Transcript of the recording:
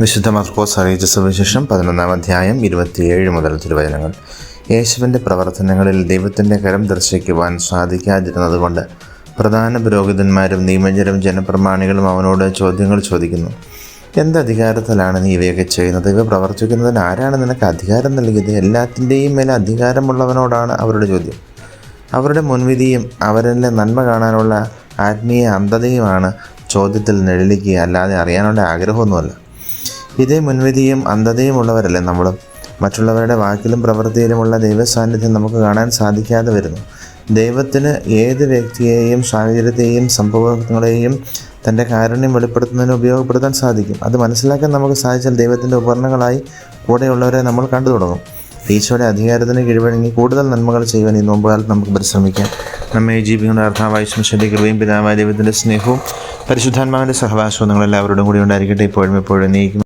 വിശുദ്ധ മർക്കോസ് അറിയിച്ച സുവിശേഷം പതിനൊന്നാം അധ്യായം ഇരുപത്തിയേഴ് മുതൽ തിരുവചനങ്ങൾ. യേശുവിന്റെ പ്രവർത്തനങ്ങളിൽ ദൈവത്തിന്റെ കരം ദർശിക്കുവാൻ സാധിക്കാതിരുന്നതുകൊണ്ട് പ്രധാന പുരോഹിതന്മാരും നിയമജരും ജനപ്രമാണികളും അവനോട് ചോദ്യങ്ങൾ ചോദിക്കുന്നു. എന്ത് അധികാരത്തിലാണ് നീ ഇവയൊക്കെ ചെയ്യുന്നത്? ഇവ പ്രവർത്തിക്കുന്നതിന് ആരാണ് നിനക്ക് അധികാരം നൽകിയത്? എല്ലാത്തിന്റെയും മേലെ അധികാരമുള്ളവനോടാണ് അവരുടെ ചോദ്യം. അവരുടെ മുൻവിധിയും അവരിലെ നന്മ കാണാനുള്ള ആത്മീയ അന്ധതയുമാണ് ചോദ്യത്തിൽ നിഴലിക്കുക. അല്ലാതെ അറിയാനുള്ള ആഗ്രഹമൊന്നുമല്ല. ഇതേ മുൻവിധിയും അന്ധതയും ഉള്ളവരല്ലേ നമ്മളും? മറ്റുള്ളവരുടെ വാക്കിലും പ്രവൃത്തിയിലുമുള്ള ദൈവസാന്നിധ്യം നമുക്ക് കാണാൻ സാധിക്കാതെ വരുന്നു. ദൈവത്തിന് ഏത് വ്യക്തിയെയും സാഹചര്യത്തെയും സംഭവങ്ങളെയും തന്റെ കാരുണ്യം വെളിപ്പെടുത്തുന്നതിന് ഉപയോഗപ്പെടുത്താൻ സാധിക്കും. അത് മനസ്സിലാക്കാൻ നമുക്ക് സാധിച്ചാൽ ദൈവത്തിന്റെ ഉപകരണങ്ങളായി കൂടെയുള്ളവരെ നമ്മൾ കണ്ടു തുടങ്ങും. ഈശോയുടെ അധികാരത്തിന് കീഴ്വഴങ്ങി കൂടുതൽ നന്മകൾ ചെയ്യുവാൻ ഈ നോമ്പുകാലത്ത് നമുക്ക് പരിശ്രമിക്കാം. നമ്മെ ജീവിക്കുന്ന അർത്ഥാവായ ശ്രദ്ധിക്കുകയും പിതാവായ ദൈവത്തിന്റെ സ്നേഹവും പരിശുദ്ധാത്മാവിന്റെ സഹവാസവും നിങ്ങളെല്ലാവരോടും കൂടി ഉണ്ടായിരിക്കട്ടെ. ഇപ്പോഴും എപ്പോഴും നീക്കും